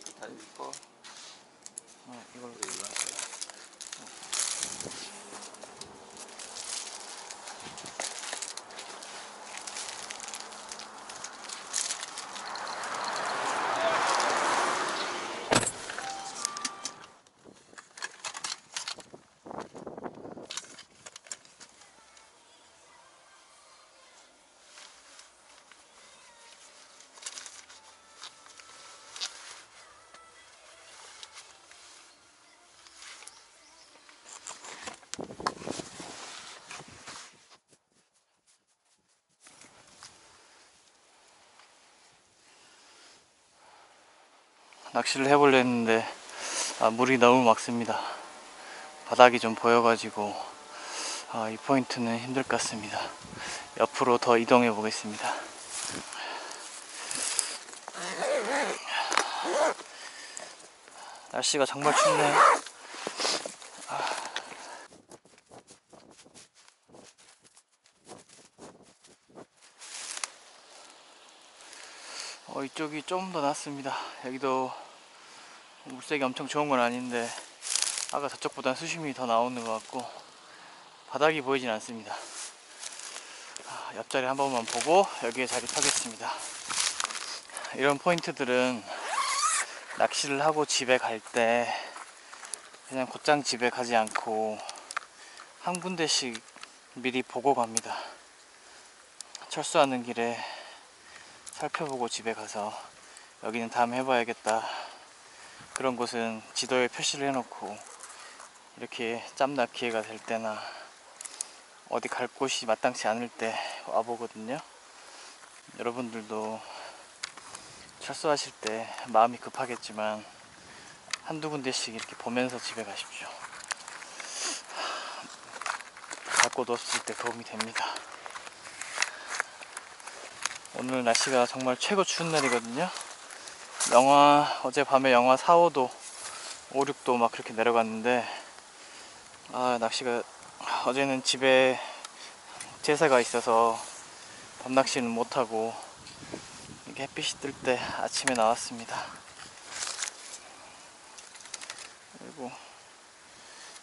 이렇게 다 있고 어, 이걸로 이거 하세요. 낚시를 해보려 했는데 아, 물이 너무 막습니다. 바닥이 좀 보여가지고 아, 이 포인트는 힘들 것 같습니다. 옆으로 더 이동해 보겠습니다. 날씨가 정말 춥네요. 어, 이쪽이 좀 더 낫습니다. 여기도 물색이 엄청 좋은 건 아닌데 아까 저쪽보다 수심이 더 나오는 것 같고 바닥이 보이진 않습니다. 아, 옆자리 한 번만 보고 여기에 자립하겠습니다. 이런 포인트들은 낚시를 하고 집에 갈 때 그냥 곧장 집에 가지 않고 한 군데씩 미리 보고 갑니다. 철수하는 길에 살펴보고 집에 가서 여기는 다음에 해봐야겠다. 그런 곳은 지도에 표시를 해놓고 이렇게 짬낚 기회가 될 때나 어디 갈 곳이 마땅치 않을 때 와보거든요. 여러분들도 철수하실 때 마음이 급하겠지만 한두 군데씩 이렇게 보면서 집에 가십시오. 갈곳 없을 때 도움이 됩니다. 오늘 날씨가 정말 최고 추운 날이거든요. 영하 어젯밤에 영하 4, 5도, 5, 6도 막 그렇게 내려갔는데 아 낚시가 어제는 집에 제사가 있어서 밤낚시는 못하고 이렇게 햇빛이 뜰 때 아침에 나왔습니다. 그리고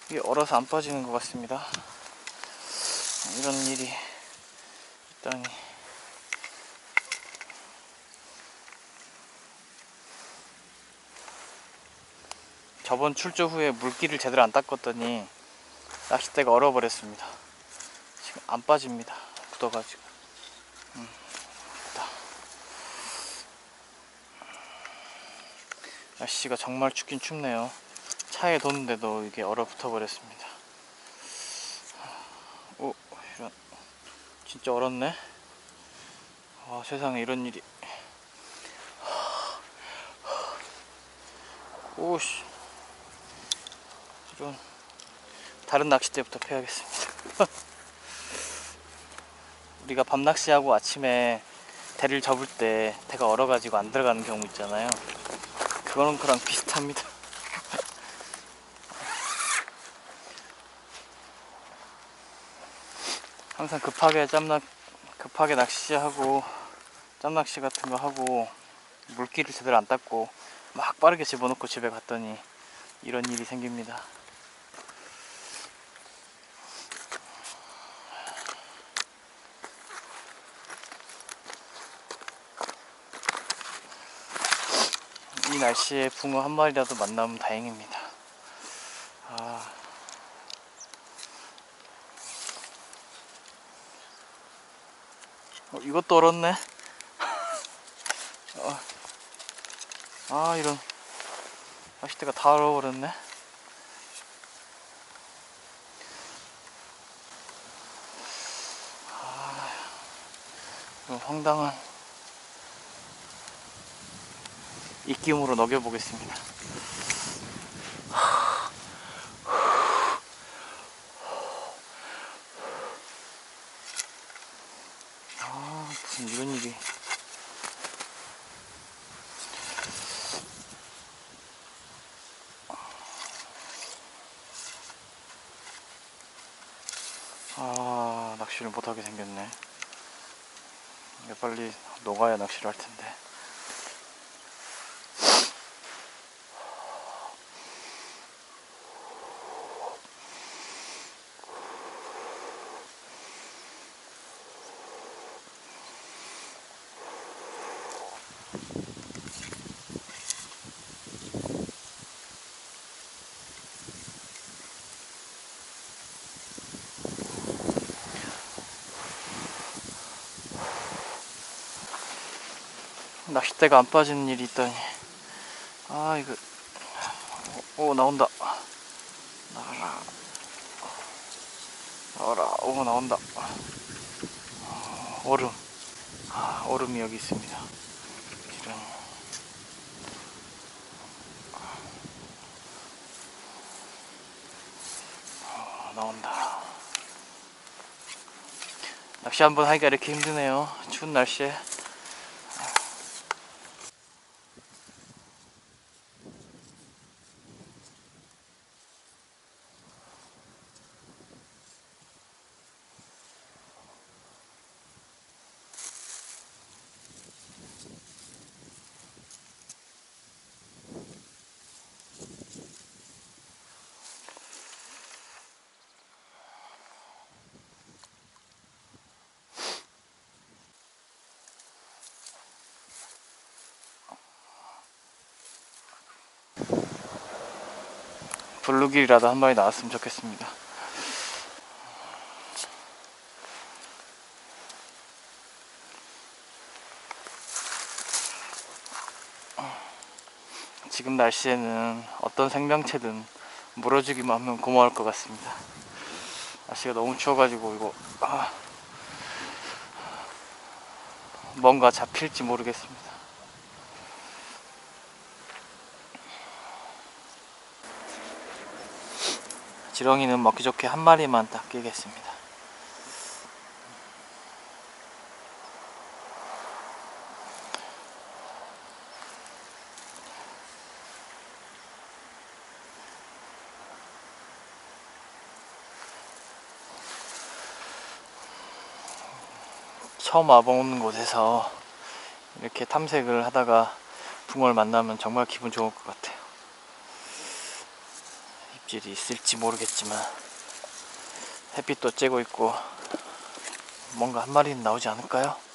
이게 얼어서 안 빠지는 것 같습니다. 이런 일이 있다니. 저번 출조 후에 물기를 제대로 안 닦았더니 낚싯대가 얼어버렸습니다. 지금 안 빠집니다. 굳어가지고. 음. 날씨가 정말 춥긴 춥네요. 차에 뒀는데도 이게 얼어붙어 버렸습니다. 오, 이런. 진짜 얼었네. 아, 세상에 이런 일이. 오씨. 이런 다른 낚싯대부터 패야겠습니다. 우리가 밤 낚시하고 아침에 대를 접을 때 대가 얼어가지고 안 들어가는 경우 있잖아요. 그거는 그랑 비슷합니다. 항상 급하게 짬낚 급하게 낚시하고 짬낚시 같은 거 하고 물기를 제대로 안 닦고 막 빠르게 집어넣고 집에 갔더니 이런 일이 생깁니다. 이 날씨에 붕어 한 마리라도 만나면 다행입니다. 아. 어, 이것도 얼었네. 어. 아, 이런. 낚싯대가 다 얼어버렸네. 아, 이런 황당한 입김으로 녹여보겠습니다. 아, 무슨 이런 일이. 아, 낚시를 못하게 생겼네. 빨리 녹아야 낚시를 할 텐데. 낚싯대가 안 빠지는 일이 있다니. 아, 이거. 오, 나온다. 나와라. 나와라. 오, 나온다. 얼음. 아, 얼음이 여기 있습니다. 이런. 어, 나온다. 낚시 한번 하기가 이렇게 힘드네요. 추운 날씨에. 블루길이라도 한 마리 나왔으면 좋겠습니다. 지금 날씨에는 어떤 생명체든 물어주기만 하면 고마울 것 같습니다. 날씨가 너무 추워가지고 이거 아, 뭔가 잡힐지 모르겠습니다. 지렁이는 먹기 좋게 한 마리만 딱 끼겠습니다. 처음 와보는 곳에서 이렇게 탐색을 하다가 붕어를 만나면 정말 기분 좋을 것 같아요. 입질이 있을지 모르겠지만 햇빛도 쬐고 있고 뭔가 한 마리는 나오지 않을까요?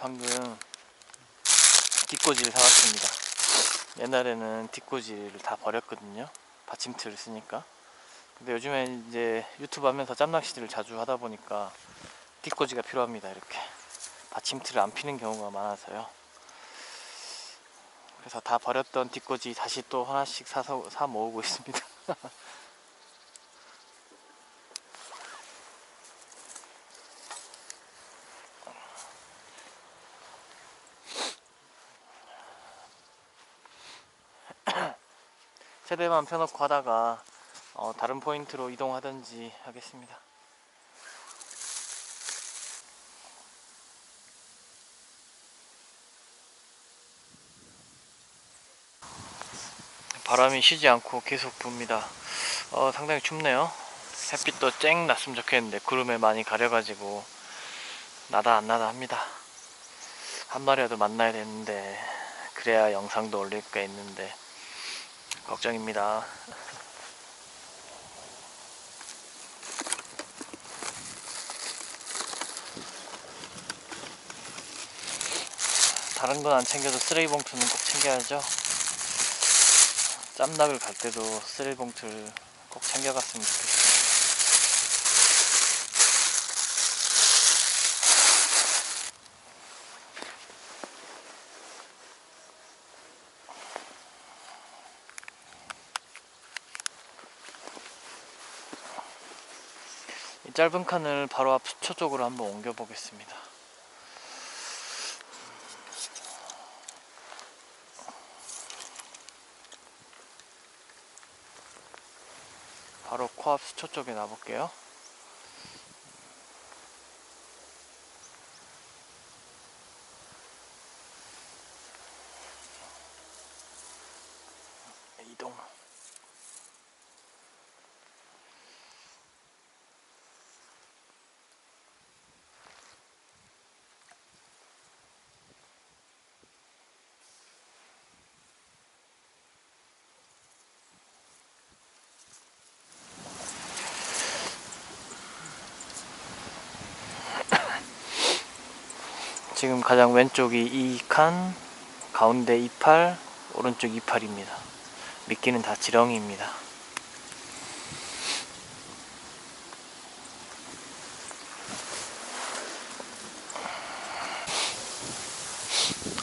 방금 뒷꽂이를 사왔습니다. 옛날에는 뒷꽂이를 다 버렸거든요. 받침틀을 쓰니까. 근데 요즘에 이제 유튜브 하면서 짬낚시들을 자주 하다 보니까 뒷꽂이가 필요합니다. 이렇게 받침틀을 안 피는 경우가 많아서요. 그래서 다 버렸던 뒷꽂이 다시 또 하나씩 사서 사 모으고 있습니다. 세대만 펴놓고 하다가 어, 다른 포인트로 이동하든지 하겠습니다. 바람이 쉬지 않고 계속 붑니다. 어, 상당히 춥네요. 햇빛도 쨍 났으면 좋겠는데 구름에 많이 가려가지고 나다 안 나다 합니다. 한 마리라도 만나야 되는데 그래야 영상도 올릴 게 있는데 걱정입니다. 다른 건 안 챙겨도 쓰레기 봉투는 꼭 챙겨야죠. 짬낙을 갈 때도 쓰레기 봉투를 꼭 챙겨갔으면 좋겠어요. 짧은 칸을 바로 앞 수초 쪽으로 한번 옮겨 보겠습니다. 바로 코앞 수초 쪽에 놔볼게요. 이동. 지금 가장 왼쪽이 2칸, 가운데 28, 오른쪽 28입니다. 미끼는 다 지렁이입니다.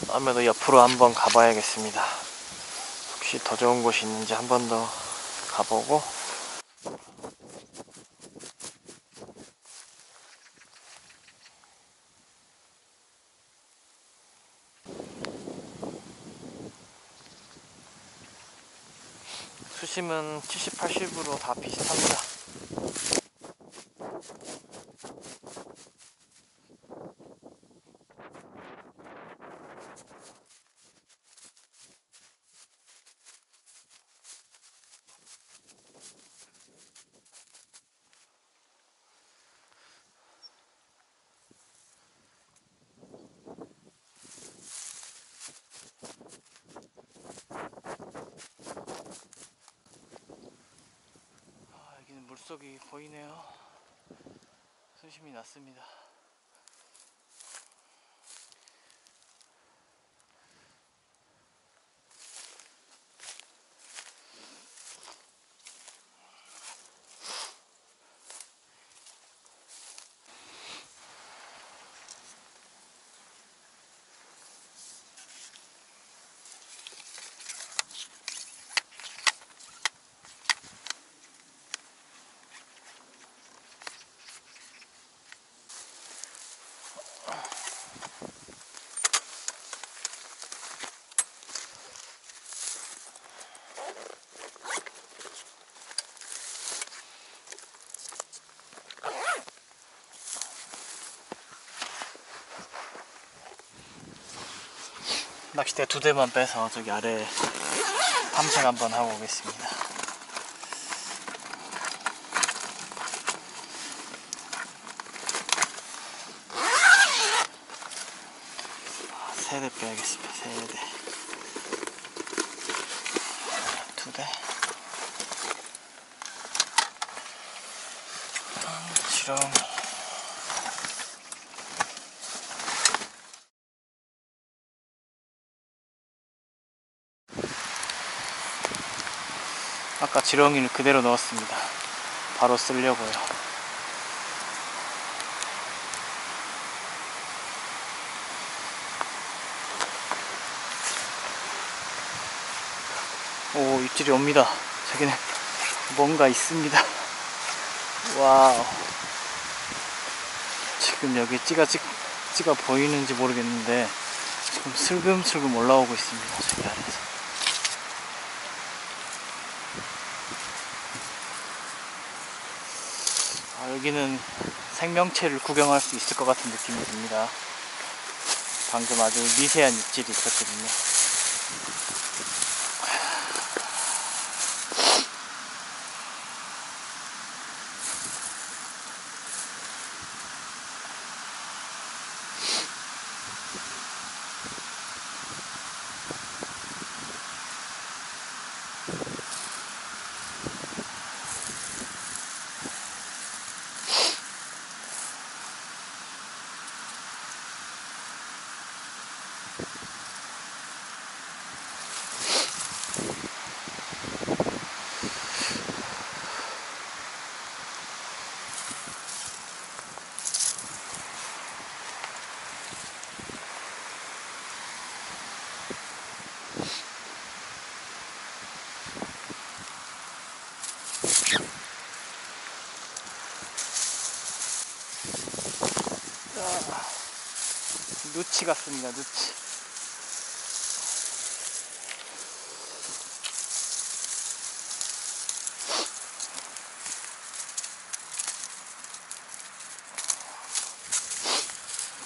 다음에도 옆으로 한번 가봐야겠습니다. 혹시 더 좋은 곳이 있는지 한 번 더 가보고 수심은 70, 80으로 다 비슷합니다. 물속이 보이네요. 수심이 낮습니다. 낚싯대 두 대만 빼서 저기 아래 탐색 한번 하고 오겠습니다. 세대 빼야겠습니다. 세 대. 두 대. 지렁이. 아까 지렁이를 그대로 넣었습니다. 바로 쓰려고요. 오, 입질이 옵니다. 저기는 뭔가 있습니다. 와우. 지금 여기 찌가 찌, 찌가 보이는지 모르겠는데 지금 슬금슬금 올라오고 있습니다. 저기 아래에서. 여기는 생명체를 구경할 수 있을 것 같은 느낌이 듭니다. 방금 아주 미세한 입질이 있었거든요. 누치 같습니다, 누치.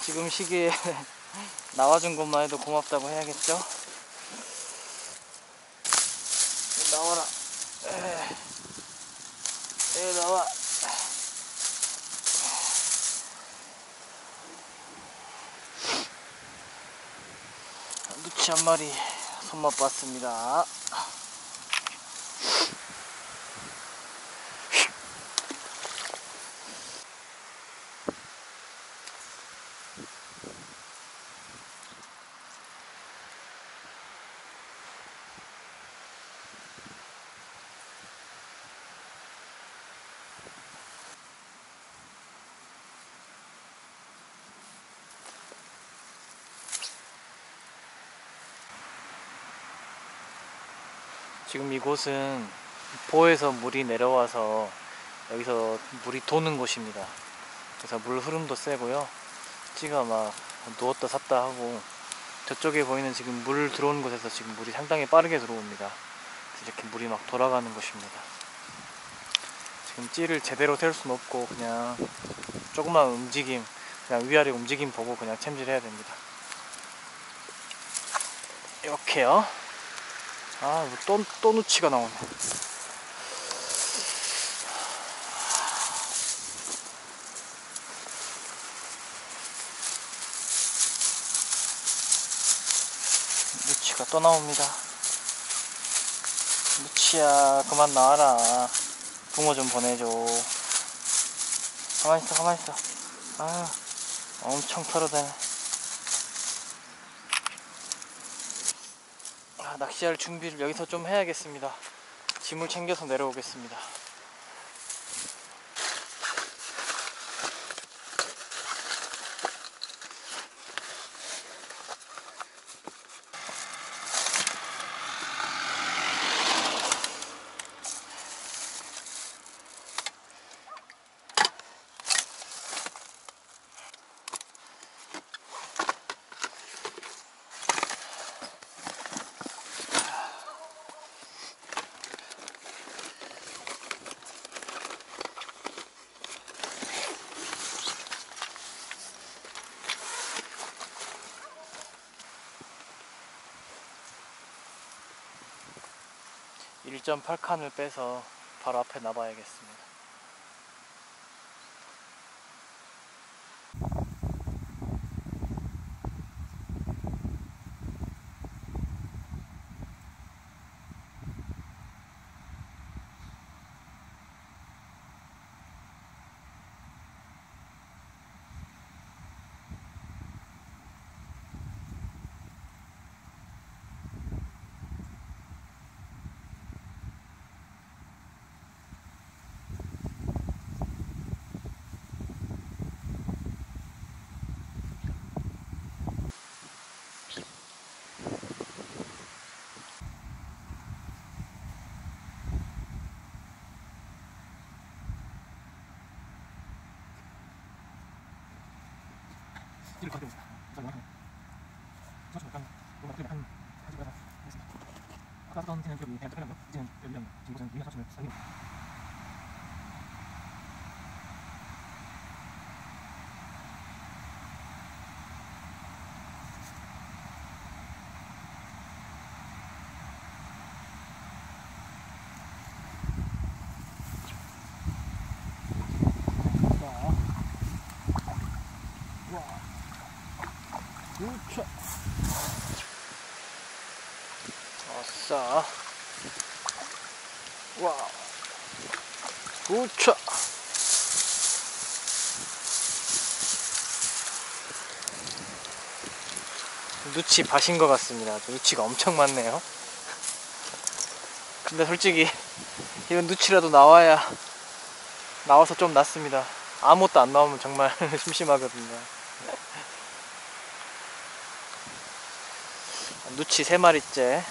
지금 시기에 나와준 것만 해도 고맙다고 해야겠죠? 나와라. 에, 에 나와. 한 마리 손맛 봤습니다. 지금 이곳은 보에서 물이 내려와서 여기서 물이 도는 곳입니다. 그래서 물 흐름도 세고요. 찌가 막 누웠다 샀다 하고 저쪽에 보이는 지금 물 들어오는 곳에서 지금 물이 상당히 빠르게 들어옵니다. 이렇게 물이 막 돌아가는 곳입니다. 지금 찌를 제대로 세울 수는 없고 그냥 조그만 움직임, 그냥 위아래 움직임 보고 그냥 챔질해야 됩니다. 이렇게요. 아, 이거 또, 또 누치가 나오네. 누치가 또 나옵니다. 누치야, 그만 나와라. 붕어 좀 보내줘. 가만히 있어, 가만히 있어. 아, 엄청 털어대네. 낚시할 준비를 여기서 좀 해야겠습니다. 짐을 챙겨서 내려오겠습니다. 1.8칸을 빼서 바로 앞에 놔봐야겠습니다. 뒤를 가게 됩니다. 우선 이만큼. 저쪽 약간 뭔가 그림 약간 가지고 가서 하겠습니다. 아까 하던 그냥 기억이 그냥 특별한 거 이제는 열리는 거 지금 곳은 위나 사촌을 살리는 자, 와, 우차. 아싸. 와, 우차. 누치 밭인 것 같습니다. 누치가 엄청 많네요. 근데 솔직히 이런 누치라도 나와야 나와서 좀 낫습니다. 아무것도 안 나오면 정말 심심하거든요. 누치 세 마리째.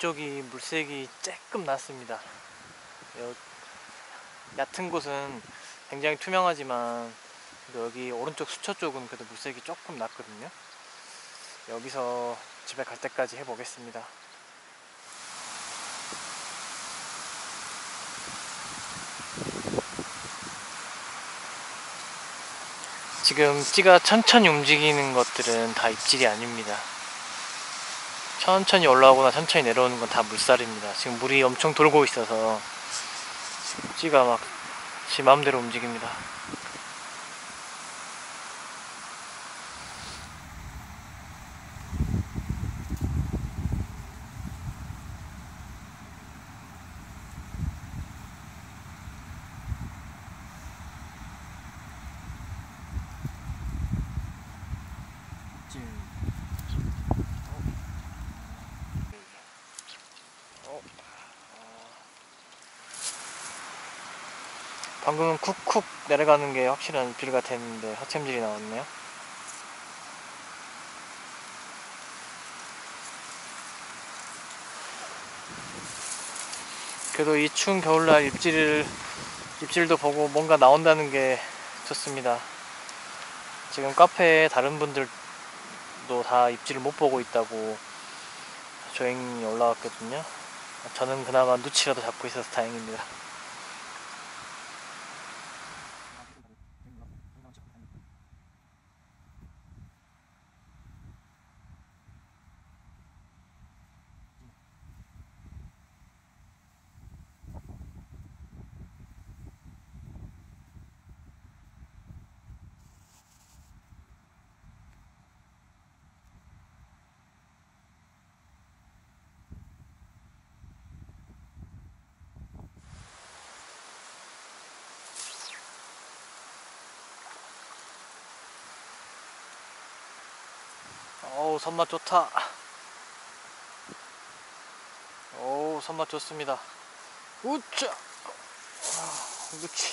이쪽이 물색이 낫습니다. 여- 얕은 곳은 굉장히 투명하지만 여기 오른쪽 수처 쪽은 그래도 물색이 조금 낫거든요. 여기서 집에 갈 때까지 해보겠습니다. 지금 찌가 천천히 움직이는 것들은 다 입질이 아닙니다. 천천히 올라오거나 천천히 내려오는 건 다 물살입니다. 지금 물이 엄청 돌고 있어서 찌가 막 지 마음대로 움직입니다. 방금 쿡쿡 내려가는 게 확실한 입질 같았는데 허챔질이 나왔네요. 그래도 이 추운 겨울날 입질을 입질도 보고 뭔가 나온다는 게 좋습니다. 지금 카페에 다른 분들도 다 입질을 못 보고 있다고 조행이 올라왔거든요. 저는 그나마 누치라도 잡고 있어서 다행입니다. 손맛 좋다. 어우 손맛 좋습니다. 우짜! 아, 그렇지.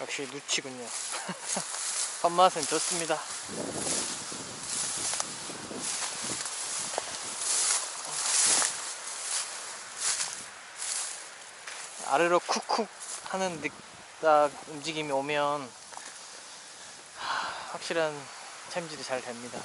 역시 누치군요 손맛은 좋습니다 아래로 쿡쿡 하는 느- 딱 움직임이 오면 하, 확실한 챔질이 잘 됩니다.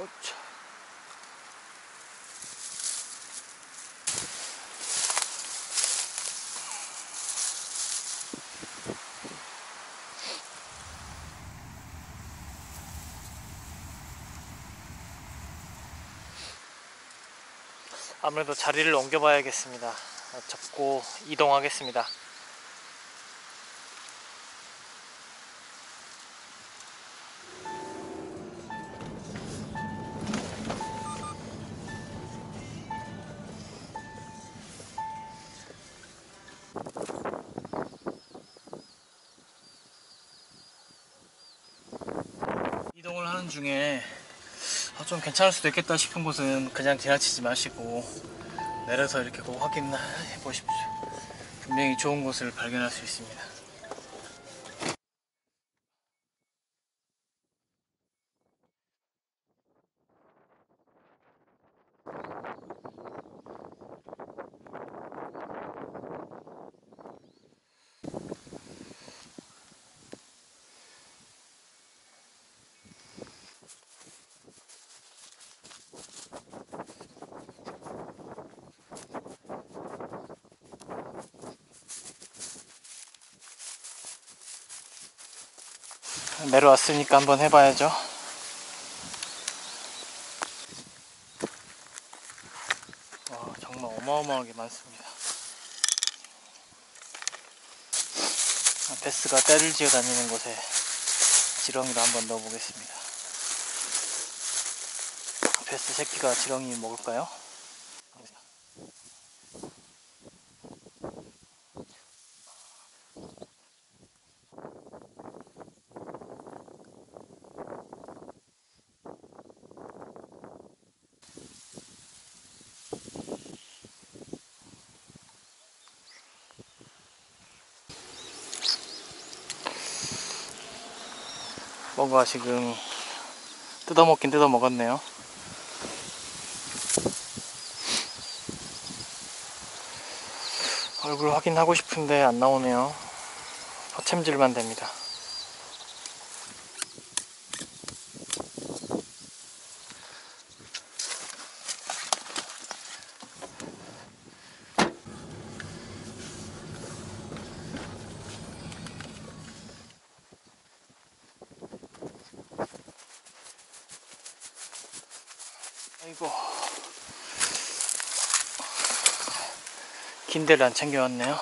호차. 아무래도 자리를 옮겨봐야겠습니다. 접고 이동하겠습니다. 좀 괜찮을 수도 있겠다 싶은 곳은 그냥 지나치지 마시고 내려서 이렇게 꼭 확인해 보십시오. 분명히 좋은 곳을 발견할 수 있습니다. 내려왔으니까 한번 해봐야죠. 와, 정말 어마어마하게 많습니다. 아, 베스가 때를 지어 다니는 곳에 지렁이를 한번 넣어보겠습니다. 베스 새끼가 지렁이 먹을까요? 뭔가 지금 뜯어먹긴 뜯어먹었네요. 얼굴 확인하고 싶은데 안 나오네요. 허챔질만 됩니다. 아이고 긴대를 안 챙겨왔네요.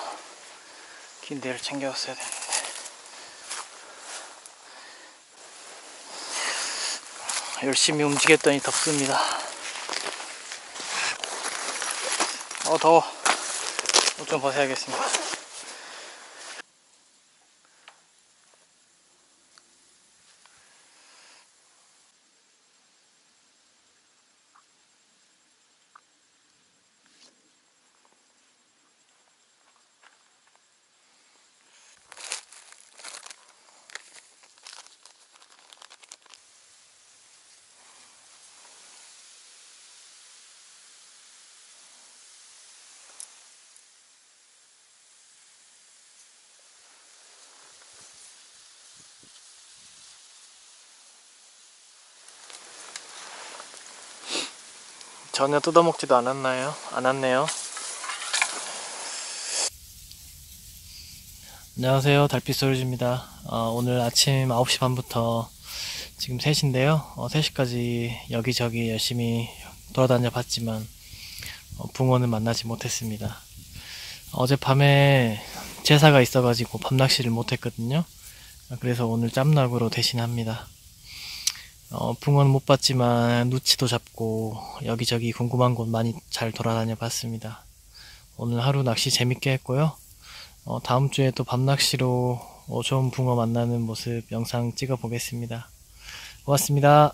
긴대를 챙겨왔어야 되는데. 열심히 움직였더니 덥습니다. 어 더워. 옷 좀 벗어야겠습니다 전혀 뜯어먹지도 않았나요? 않았네요. 안녕하세요. 달빛 소리즈입니다. 어, 오늘 아침 9시 반부터 지금 3시인데요. 어, 3시까지 여기저기 열심히 돌아다녀 봤지만 어, 붕어는 만나지 못했습니다. 어젯밤에 제사가 있어가지고 밤낚시를 못했거든요. 그래서 오늘 짬낚으로 대신합니다. 어, 붕어는 못 봤지만 누치도 잡고 여기저기 궁금한 곳 많이 잘 돌아다녀 봤습니다. 오늘 하루 낚시 재밌게 했고요. 어, 다음 주에 또 밤낚시로 어, 좋은 붕어 만나는 모습 영상 찍어 보겠습니다. 고맙습니다.